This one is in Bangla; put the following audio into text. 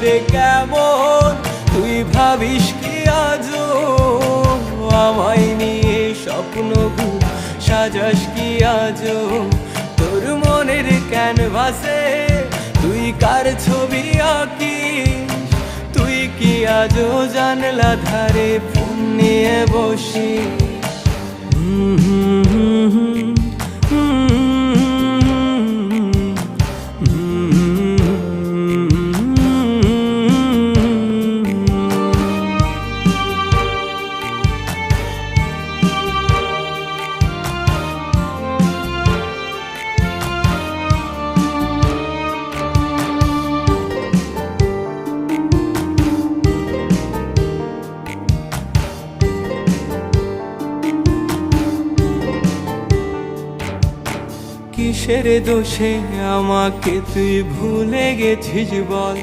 রে কেমন? তুই ভাবিস কি আজও আমায় নিয়ে স্বপ্ন সাজাস কি আজও তোর মনের ক্যানভাসে তুই কার ছবি আঁকিস? তুই কি আজও জানলা ধারে ফোন নিয়ে বসি হুম। কিসের দোষে আমাকে তুই ভুলে গেছিস বল?